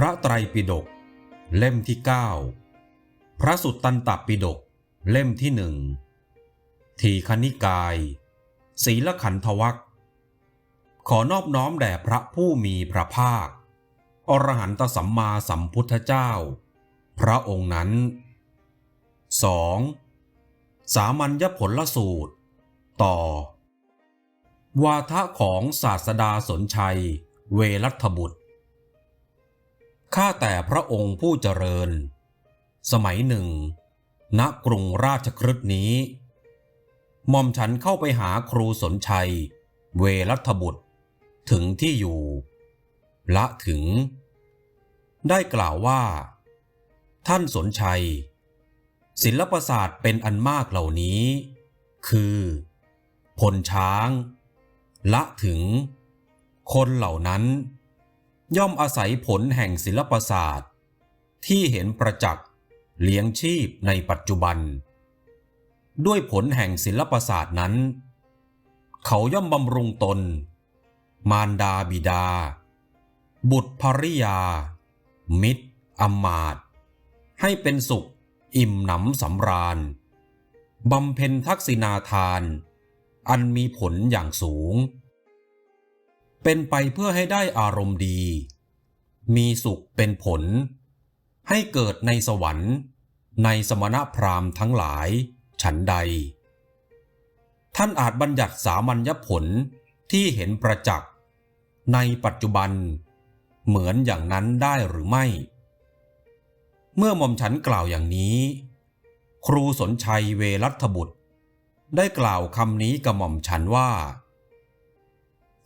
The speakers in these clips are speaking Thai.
ระไตรปิฎกเล่มที่ 9 พระสุตตันตปิฎกเล่มที่หนึ่งทีคณิกาย ศีลขันธวัคขอนอบน้อมแด่พระผู้มีพระภาค อรหันตสัมมาสัมพุทธเจ้า พระองค์นั้น 2. สามัญญผลสูตร ต่อ วาทะของศาสดาสนชัย เวรัตบุตร ข้าแต่พระองค์ผู้เจริญ สมัยหนึ่ง ณ กรุงราชครึกนี้หม่อมฉันเข้าไปหาครูสนชัย เวรัตบุตร ถึงที่อยู่ ละถึง ได้กล่าวว่า ท่านสนชัย ศิลปศาสตร์เป็นอันมากเหล่านี้ คือพลช้าง ละถึง คนเหล่านั้น ย่อมอาศัยผลแห่งศิลปศาสตร์ ที่เห็นประจักษ์เลี้ยงชีพในปัจจุบัน ด้วยผลแห่งศิลปศาสตร์นั้น เขาย่อมบำรุงตน มารดาบิดา บุตรภริยา มิตรอมาตให้เป็นสุขอิ่มหนำสำราญบำเพ็ญทักษิณาทาน อันมีผลอย่างสูง เป็นไปเพื่อให้ได้อารมณ์ดี มีสุขเป็นผล ให้เกิดในสวรรค์ ในสมณพราหมณ์ทั้งหลาย ฉันใด ท่านอาจบัญญัติสามัญญผลที่เห็นประจักษ์ ในปัจจุบัน เหมือนอย่างนั้นได้หรือไม่ เมื่อมอมฉันกล่าวอย่างนี้ ครูสนชัยเวรัตบุตร ได้กล่าวคำนี้กับหม่อมฉันว่า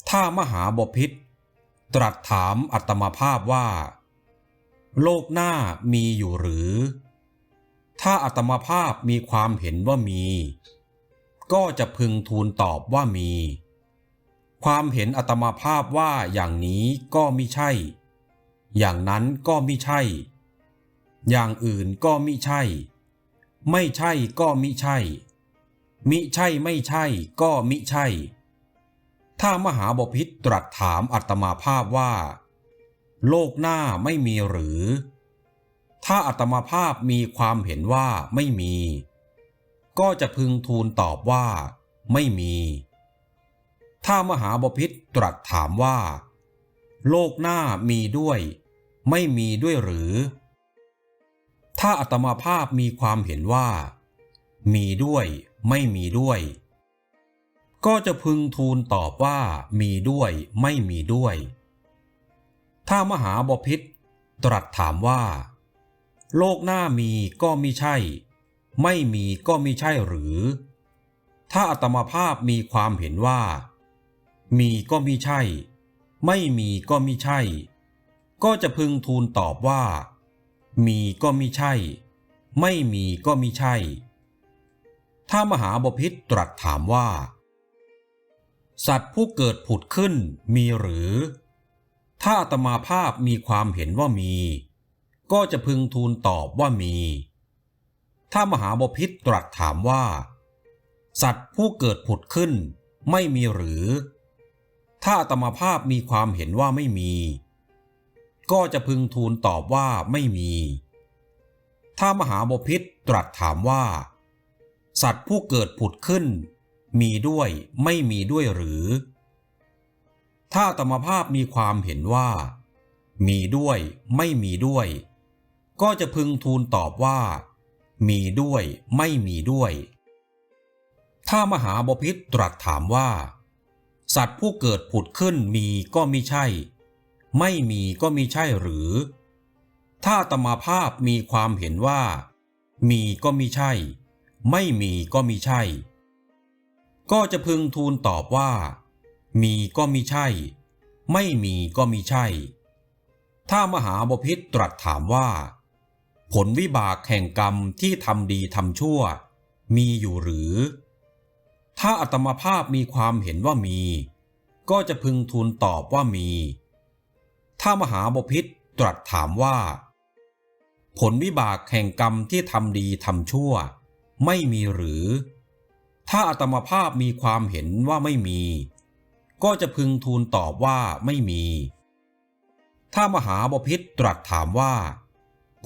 ถ้ามหาบพิษตรัสถามอัตมาภาพว่า โลกหน้ามีอยู่หรือ ถ้าอัตมาภาพมีความเห็นว่ามี ก็จะพึงทูลตอบว่ามี ความเห็นอัตมาภาพว่าอย่างนี้ก็มิใช่ อย่างนั้นก็มิใช่ อย่างอื่นก็มิใช่ ไม่ใช่ก็มิใช่ มิใช่ไม่ใช่ก็มิใช่ ถ้ามหาบพิษตรัสถามอัตมาภาพว่า โลกหน้าไม่มีหรือ ถ้าอัตมาภาพมีความเห็นว่าไม่มี ก็จะพึงทูลตอบว่า ไม่มี ถ้ามหาบพิษตรัสถามว่า โลกหน้ามีด้วย ไม่มีด้วยหรือ ถ้าอัตมาภาพมีความเห็นว่า มีด้วย ไม่มีด้วย ก็จะพึงทูลตอบว่ามีด้วยไม่มีด้วย ถ้ามหาบพิษตรัสถามว่า โลกหน้ามีก็มิใช่ ไม่มีก็มิใช่หรือ ถ้าอัตมาภาพมีความเห็นว่า มีก็มิใช่ ไม่มีก็มิใช่ ก็จะพึงทูลตอบว่า มีก็มิใช่ ไม่มีก็มิใช่ ถ้ามหาบพิษตรัสถามว่า สัตว์ผู้เกิดผุดขึ้นมีหรือ ถ้าตมาภาพมีความเห็นว่ามี ก็จะพึงทูลตอบว่ามี ถ้ามหาบพิษตรัสถามว่า สัตว์ผู้เกิดผุดขึ้นไม่มีหรือ ถ้าอาตมาภาพมีความเห็นว่าไม่มี ก็จะพึงทูลตอบว่าไม่มี ถ้ามหาบพิษตรัสถามว่า สัตว์ผู้เกิดผุดขึ้น มีด้วยไม่มีด้วยหรือ ถ้าอาตมาภาพมีความเห็นว่า มีด้วยไม่มีด้วย ก็จะพึงทูลตอบว่า มีด้วยไม่มีด้วย ถ้ามหาบพิษตรัสถามว่า สัตว์ผู้เกิดผุดขึ้นมีก็มิใช่ ไม่มีก็มิใช่หรือ ถ้าอาตมาภาพมีความเห็นว่า มีก็มิใช่ ไม่มีก็มิใช่ ก็จะพึงทูลตอบว่า มีก็มิใช่ ไม่มีก็มิใช่ ถ้ามหาบพิษตรัสถามว่า ผลวิบากแห่งกรรมที่ทำดีทำชั่ว มีอยู่หรือ ถ้าอัตมาภาพมีความเห็นว่ามี ก็จะพึงทูลตอบว่ามี ถ้ามหาบพิษตรัสถามว่า ผลวิบากแห่งกรรมที่ทำดีทำชั่ว ไม่มีหรือ ถ้าอัตมาภาพมีความเห็นว่าไม่มี ก็จะพึงทูลตอบว่าไม่มี ถ้ามหาบพิษตรัสถามว่า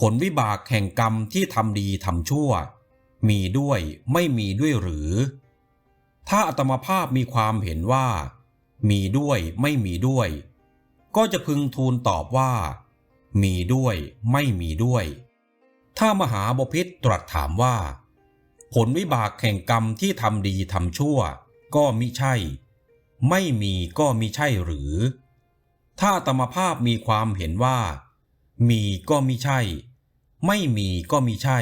ผลวิบากแห่งกรรมที่ทำดีทำชั่ว มีด้วยไม่มีด้วยหรือ ถ้าอัตมภาพมีความเห็นว่า มีด้วยไม่มีด้วย ก็จะพึงทูลตอบว่า มีด้วยไม่มีด้วย ถ้ามหาบพิษตรัสถามว่า ผลวิบากแห่งกรรมที่ทำดีทำชั่ว ก็มิใช่ ไม่มีก็มิใช่หรือ ถ้าอัตมภาพมีความเห็นว่า มีก็มิใช่ ไม่มีก็มิใช่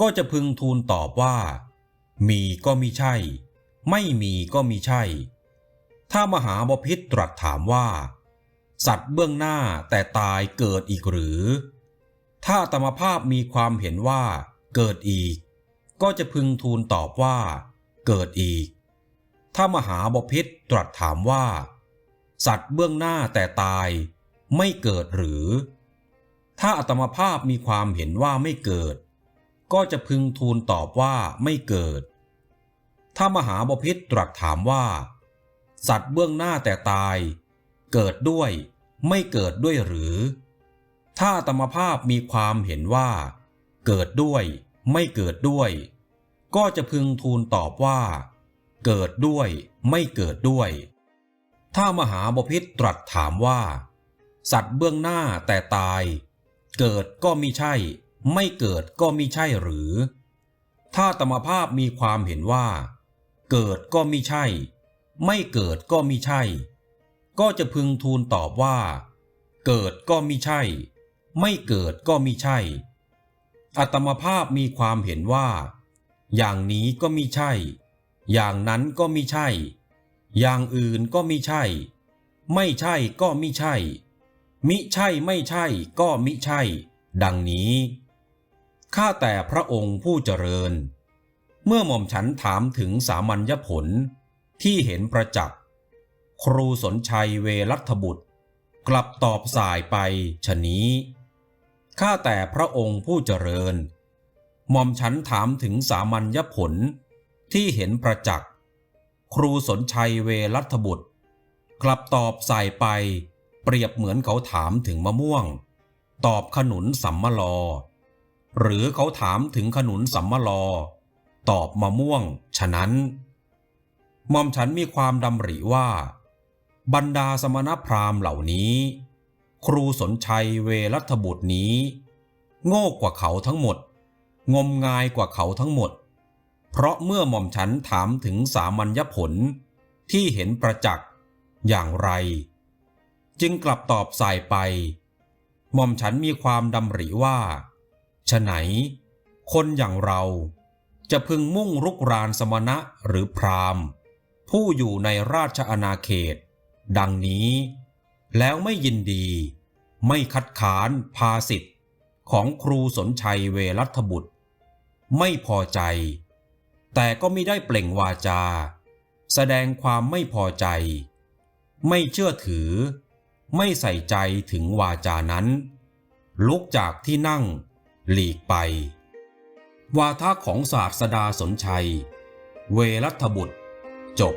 ก็จะพึงทูลตอบว่า มีก็มิใช่ ไม่มีก็มิใช่ ถ้ามหาบพิษตรัสถามว่า สัตว์เบื้องหน้าแต่ตายเกิดอีกหรือ ถ้าอัตมภาพมีความเห็นว่า เกิดอีก ก็จะพึงทูลตอบว่า เกิดอีก ถ้ามหาบพิษตรัสถามว่า สัตว์เบื้องหน้าแต่ตายไม่เกิดหรือ ถ้าอัตมภาพมีความเห็นว่าไม่เกิด ก็จะพึงทูลตอบว่าไม่เกิด ถ้ามหาบพิษตรัสถามว่า สัตว์เบื้องหน้าแต่ตาย เกิดด้วยไม่เกิดด้วยหรือ ถ้าอัตมภาพมีความเห็นว่า เกิดด้วย ไม่เกิดด้วย ก็จะพึงทูลตอบว่า เกิดด้วยไม่เกิดด้วย ถ้ามหาบพิษตรัสถามว่า สัตว์เบื้องหน้าแต่ตาย เกิดก็มิใช่ ไม่เกิดก็มิใช่หรือ ถ้าตมภาพมีความเห็นว่า เกิดก็มิใช่ ไม่เกิดก็มิใช่ ก็จะพึงทูลตอบว่า เกิดก็มิใช่ ไม่เกิดก็มิใช่ อัตมภาพมีความเห็นว่า อย่างนี้ก็มิใช่ อย่างนั้นก็มิใช่ อย่างอื่นก็มิใช่ ไม่ใช่ก็มิใช่ มิใช่ไม่ใช่ก็มิใช่ ดังนี้ข้าแต่พระองค์ผู้เจริญ เมื่อหม่อมฉันถามถึงสามัญญผลที่เห็นประจักษ์ครูสนชัยเวรัตบุตร กลับตอบสายไปชะนี้ ข้าแต่พระองค์ผู้เจริญ หม่อมฉันถามถึงสามัญญผลที่เห็นประจักษ์ ครูสนชัยเวรัตบุตร กลับตอบใสายไป เปรียบเหมือนเขาถามถึงมะม่วง ตอบขนุนสัมมลอ หรือเขาถามถึงขนุนสัมมลอ ตอบมะม่วง ฉะนั้นหม่อมฉันมีความดำริว่า บรรดาสมณพราหมณ์เหล่านี้ ครูสนชัยเวรัตบุตรนี้ โง่กว่าเขาทั้งหมด งมงายกว่าเขาทั้งหมด เพราะเมื่อหม่อมฉันถามถึงสามัญญผลที่เห็นประจักษ์อย่างไร จึงกลับตอบสายไป หม่อมฉันมีความดำริว่าฉะไหน คนอย่างเราจะพึงมุ่งรุกรานสมณะหรือพราหมณ์ ผู้อยู่ในราชอาณาเขต ดังนี้ แล้วไม่ยินดี ไม่คัดค้านภาสิทธิ์ของครูสนชัยเวรัตบุตร ไม่พอใจ แต่ก็ไม่ได้เปล่งวาจา แสดงความไม่พอใจ ไม่เชื่อถือ ไม่ใส่ใจถึงวาจานั้น ลุกจากที่นั่ง หลีกไป วาทะของศาสดาสนชัย เวรัตบุตร จบ